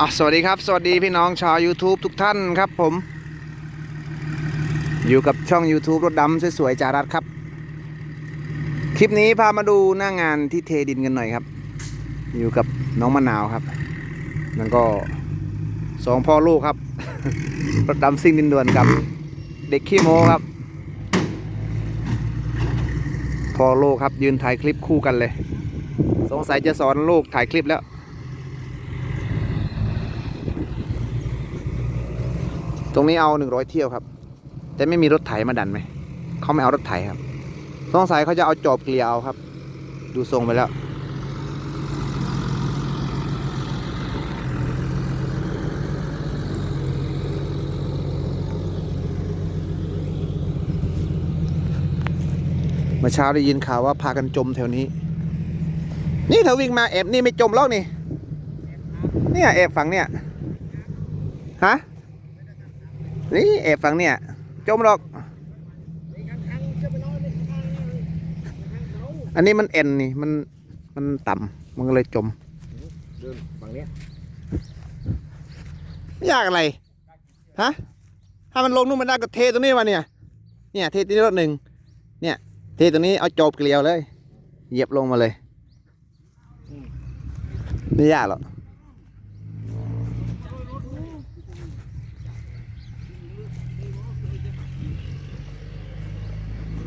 อะสวัสดีครับ สวัสดีพี่น้องชาว YouTube ทุกท่านครับผม อยู่กับช่อง YouTube รถดำสวยๆจารัดครับ คลิปนี้พามาดูหน้างานที่เทดินกันหน่อยครับ อยู่กับน้องมะนาวครับ แล้วก็สองพ่อลูกครับ รถดำซิ่งดินด่วนกับ เด็กขี้โมครับ พ่อลูกครับยืนถ่ายคลิปคู่กันเลย สงสัยจะสอนลูกถ่ายคลิปแล้ว ตรงนี้เอาหนึ่งร้อยเที่ยวครับ แต่ไม่มีรถไถมาดันไหม เขาไม่เอารถไถครับสงสัยเขาจะเอาจอบเกลียเอาครับ ดูทรงไปแล้ว เมื่อเช้าได้ยินข่าวว่าพากันจมแถวนี้ นี่ถ้าวิ่งมาแอบนี่ไม่จมหรอกนี่ เนี่ยแอบฝั่งเนี่ย ฮะ นี่แอบฝั่งเนี่ย จมหรอก อันนี้มันเอ็นนี่ มัน มันต่ำมันก็เลยจมเดินฝั่งเนี้ยไม่ยากอะไร ฮะ ถ้ามันลงนู่นมันได้ก็เทตรงนี้มาเนี่ย เนี่ย เทตรงนี้รถหนึ่ง เนี่ย เทตรงนี้เอาจบเกลียวเลย เหยียบลงมาเลย ไม่ยากหรอก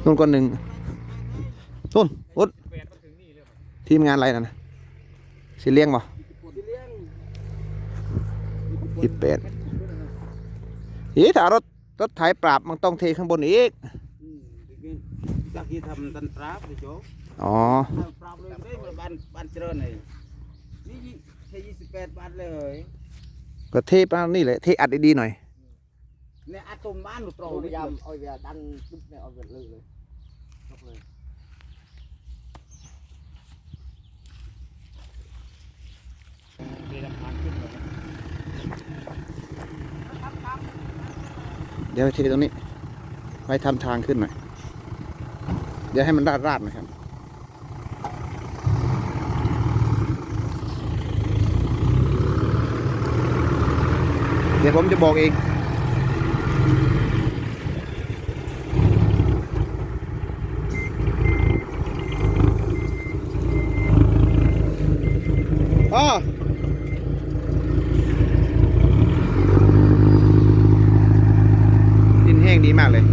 นู่นก็หนึ่งนู่นอุดทีมงานอะไรนั่นนะสิเลี้ยงบ่ยี่สิบแปดอีถ้ารถรถไถปราบมันต้องเทข้างบนอีกจากที่ทำตันปราบไปโจ๊กอ๋อปราบเลยได้บ้านบ้านเจริญเลยนี่แค่ยี่สิบแปดบาทเลยก็เทปนี่แหละเทอัดดีๆหน่อยเนี่ยอาตุมบ้านหลุดโตพนี่ยายามเอาเวลาดันปุ๊บเนี่ยเอาเวลาเลย เลยยกเลยเดี๋ยวเทตรงนี้ ไว้ทำทางขึ้นหน่อย เดี๋ยวให้มันราดราดหนะครับเดี๋ยวผมจะบอกเอง อ๋อ ดินแห้งดีมากเลย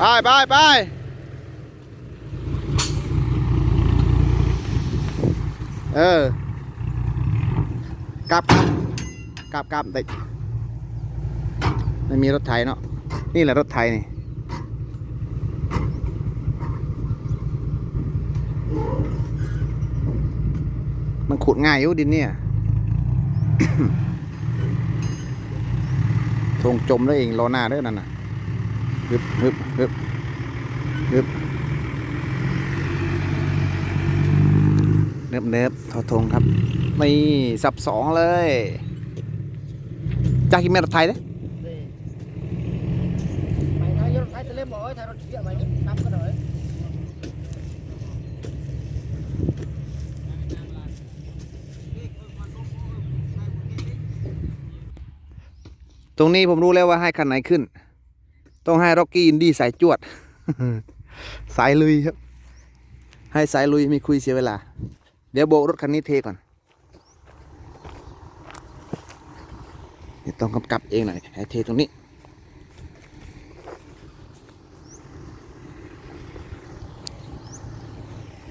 ไปไปไปเออกลับกลับกลับแต่ไม่มีรถไถเนาะนี่แหละรถไถนี่มันขุดง่ายอยู่ดินเนี่ยทงจมแล้วเองรอหน้าเด้อนั่นน่ะ ฮึบฮึบฮึบฮึบเนบเนบทอทงครับไม่สับสองเลยจากกินเมรถไทยเด้ไปนะยรถไฟจะเล่มบอกไอ้ยไทยรถเยอะไปนี่นับก็หน่อยตรงนี้ผมรู้แล้วว่าให้คันไหนขึ้น ต้องให้ร็อกกี้อินดี้สายจวด สายลุยครับ ให้สายลุยไม่คุยเสียเวลา เดี๋ยวโบกรถคันนี้เทก่อนต้องกำกับเองหน่อยให้เทตรงนี้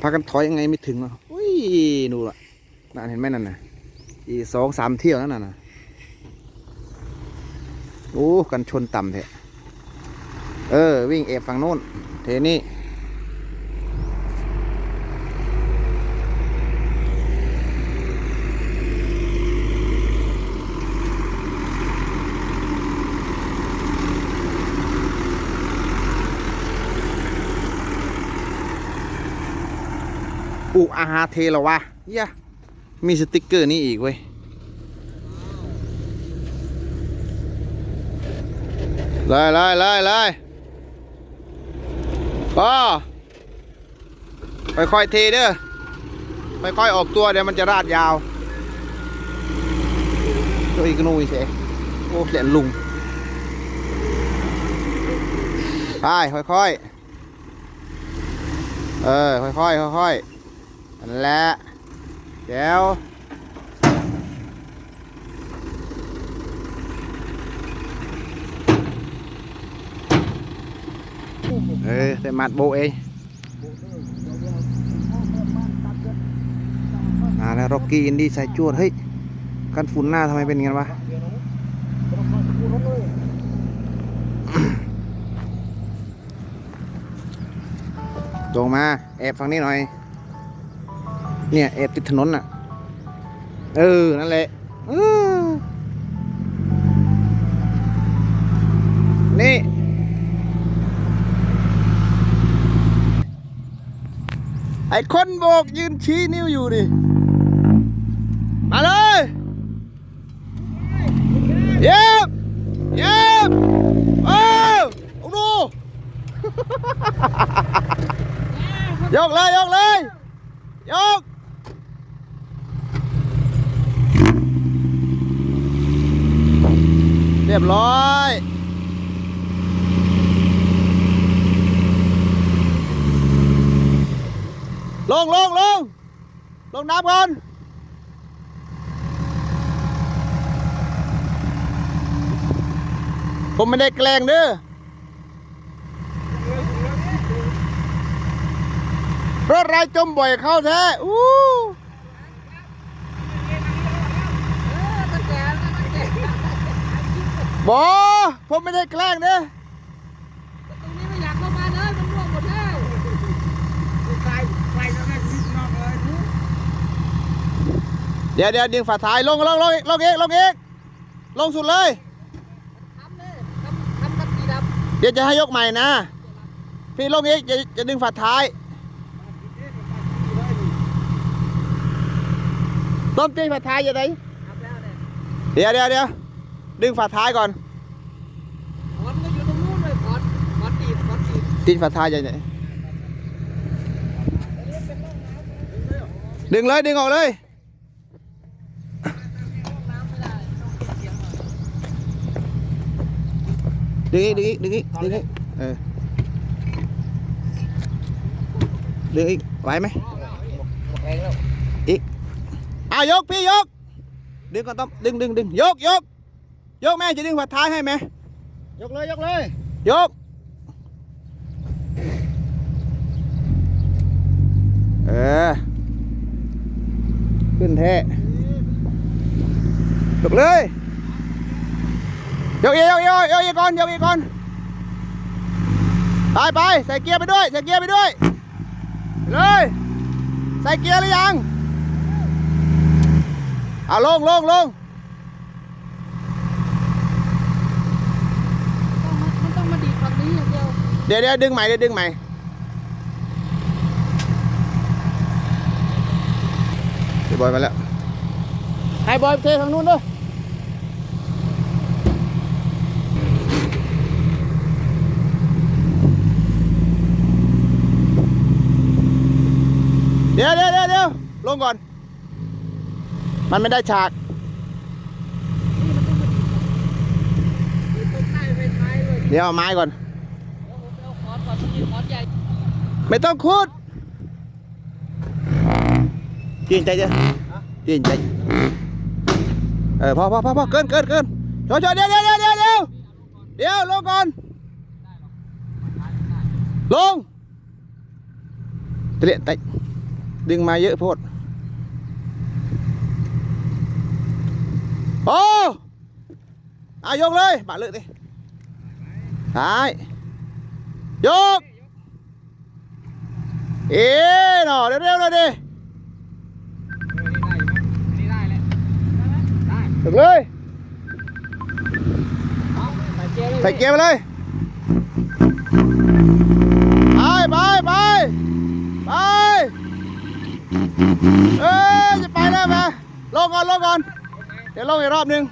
พากันถอยยังไงไม่ถึงอะอุ้ยดูละนั่นเห็นไหมนั่นน่ะ อีสองสามเที่ยวนั่นน่ะ โอ้ กันชนต่ำเถอะ เออ วิ่งเอฟฝั่งโน้น เทนี่อุอาหาเทเหรอวะเยะมีสติกเกอร์นี้อีกเว้ย เลยเลยเลยเลย ก็ค่อยๆเทเด้อค่อยๆออกตัวเดี๋ยวมันจะราดยาวตัวอีกนูอีเสโอ้เสียนลุงไปค่อยๆ เออ ค่อยๆ ค่อยๆนั่นแหละเดี๋ยว เออแต่มัดโบเองมาแล้วร็อกกี้อินดี้ใส่จวดเฮ้ยกันฝุ่นหน้าทำไมเป็นงั้นวะตรงมาแอบฝั่งนี้หน่อย เนี่ยแอบติดถนนน่ะ เออ นั่นแหละ ไอ้คนโบกยืนชี้นิ้วอยู่ดิ มาเลยเย็บเย็บเออเอาดูยกเลย ยกเลย ยกเรียบร้อย ลงลงลงลงน้ำก่อนผมไม่ได้แกล้งเด้อรถไรจมบ่อยเข้าแท้อู้บอผมไม่ได้แกล้งเด้อ ตรงนี้ไม่อยากเข้ามาเลยมันร่วงหมดแล้ว ไฟไฟแล้วแม่ซิดนอกเลย เดี๋ยวเดี๋ยวดึงฝาท้ายลงลงลงอีกลงอีกลงอีกลงสุดเลย ทำเลยทำทำกันสีดเดี๋ยวจะให้ยกใหม่นะ พี่ลงอีกจะจะดึงฝาท้าย ต้มตีฝาท้ายจะได้ำทำแล้วเนี่ยเดี๋ยวเดี๋ยวเดี๋ยวดึงฝาท้ายก่อน ขอนก็อยู่ตรงนู้นเลยขอนขอนตีบขอนตีบติดฝาท้ายจะไหนดึงเลยดึงออกเลย ดึงอีกดึงอีกดึงอีกดึงอีกเออดึงอีกไหวไหมแพงแล้วอีกอ้าวยกพี่ยก ดึงก่อนต้อมดึงดึงดึงยกยกยกแม่จะดึงฝาท้ายให้ไหมยกเลยยกเลยยกเออขึ้นแท้ยกเลย เดี๋ยกอีกยกอีกยกอีกยกอีกก่อนยกอีกก่อนไปไปใส่เกียร์ไปด้วย ใส่เกียร์ไปด้วย เลย ใส่เกียร์หรือยังเอาลงลงลงมันต้องมาดีดฝั่งนี้อย่างเดียว เดี๋ยวเดี๋ยวดึงใหม่เดี๋ยวดึงใหม่เดี๋ยวบอยมาแล้ว ให้บอยเททางนู้นด้วย ดี๋ยวเดี๋ยวเดี๋ยวเดี๋ยวลงก่อน มันไม่ได้ฉากเดี๋ยวเอาไม้ก่อน ไม่ต้องคูดเกรงใจเจ้ะเกรงใจ เออพอพอพอพอเกินเกินเกินจอจอเดี๋ยเดี๋ยวเดี๋ยวเดี๋ยวเดี๋ยวเดี๋ยวลงก่อน ลงเตะเตะ ดึงมาเยอะโพดโอ้อายกเลยบาดเลยดิตายยก เอ๊ะหน่อเร็วๆหน่อยดิได้เลยได้ถึงเลยใส่เกียร์เลย ใส่เกียร์ไปเลย เอ้ยจะไปแล้วมาลงก่อนลงก่อน เดี๋ยวลงอีกรอบหนึ่ง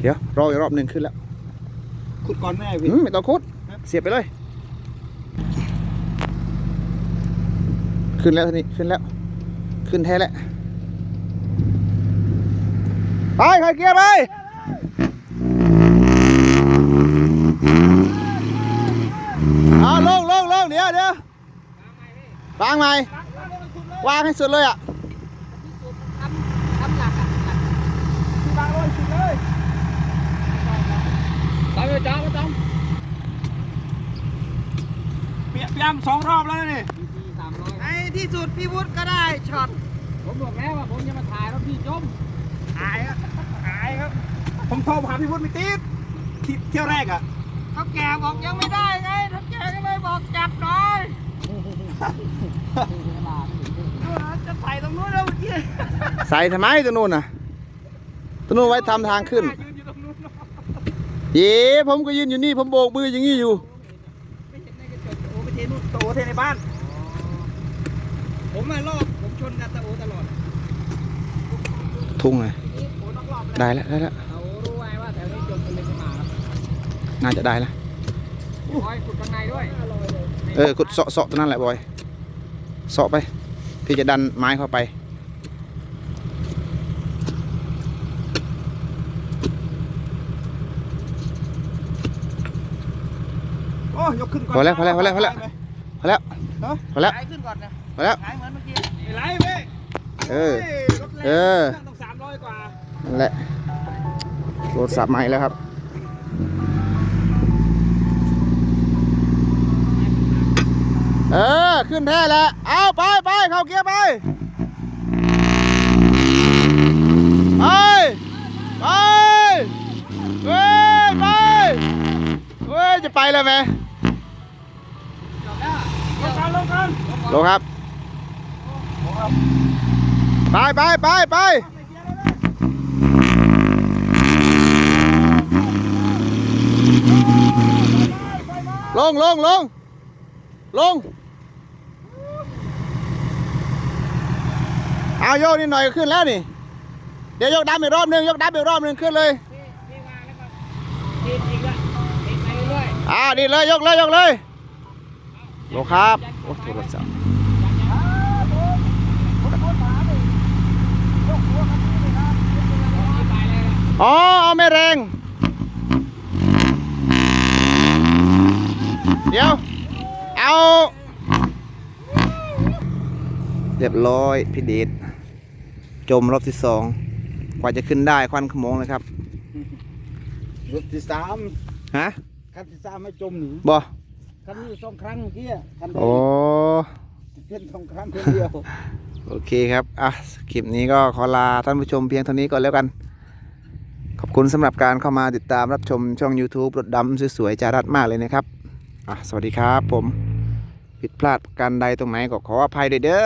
เดี๋ยวรออีกรอบหนึ่งขึ้นแล้วขุดก่อนแม่พี่อืมไม่ต้องคุดเสียบไปเลย ขึ้นแล้วทีนี้ขึ้นแล้ว ขึ้นแท้แล้ว ไปใครเกียร์ไป เอาลงลงลงเดี๋ยวเดี๋ยววางใหม่วางให้สุดเลยอะวางเลยขุดเลยตามไปจ้าไม่ต้องเปียกยำสองรอบแล้วนี่ในที่สุดพี่วุฒิก็ได้ช็อต ผมบอกแล้วว่าผมจะมาถ่ายรถพี่จมหายครับหายครับ ผมโทรหาพี่วุฒิไม่ติดเที่ยวแรกอะเขาแก่บอกยังไม่ได้ไง บอกจับหน่อยจะไปตรงนู้นแล้วเมื่อกี้ใส่ทำไมตัวนู้นน่ะตัวนู้นไว้ทำทางขึ้น ยืนอยู่ตรงนู้นเนอะเย้ผมก็ยืนอยู่นี่ ผมโบกมืออย่างนี้อยู่ ไม่เห็นในกระจกโอ้ไปเทนู่นโตเทในบ้าน ผมมารอบผมชนกับตะโอตลอดทุ่งเลยนี่โอ้นอกรอบเลยได้แล้วได้แล้วเขารู้ไว้ว่าแถวนี้จมมันเลยจะมาครับน่าจะได้แล้ว คอยขุดข้างในด้วยเออขุดเสาะเสาะตัวนั้นแหละบอยเสาะไป พี่จะดันไม้เข้าไปโอ้ยกขึ้นก่อนพอแล้วพอแล้วพอแล้วพอแล้วพอแล้วฮะพอแล้วหายขึ้นก่อนนะพอแล้วหายเหมือนเมื่อกี้ไม่ไรเว้ยเออฮ้ยรถแรงเออเครื่องต้องสามร้อยกว่านั่นแหละโทรศัพท์ใหม่แล้วครับ เออ ขึ้นแท้แล้ว เอาไปไปเข้าเกียร์ไป ไป ไปเว้ยไปเว้ยจะไปแล้วไหมลงกันลงกันลงครับ ไปไปไปไปลงลงลงลง เอาโยกนิดหน่อยขึ้นแล้วนี่ เดี๋ยวยกดำอีกรอบนึงยกดำอีกรอบนึงขึ้นเลยนี่มาแล้วก็ทีมอีกเลยอ่านี่เลยยกเลยยกเลยโลครับโอ้โทรศัพท์อ๋อเอาไม่แรง เดี๋ยว เอา เรียบร้อยพี่เดช จมรอบที่สองกว่าจะขึ้นได้ควันขโมงเลยครับ รถที่สามฮะคันที่สามไม่จมหนีบ่คันนี้สองครั้งเมื่อกี้อะคันใดโอ้เป็นสองครั้งคนเดียว โอเคครับ อะ คลิปนี้ก็ขอลาท่านผู้ชมเพียงเท่านี้ก่อนแล้วกัน ขอบคุณสำหรับการเข้ามาติดตามรับชมช่อง YouTube รถดำสวยๆจารัดมากเลยนะครับ อะ สวัสดีครับผม ผิดพลาดประการใดตรงไหนก็ขออภัยด้วยเด้อ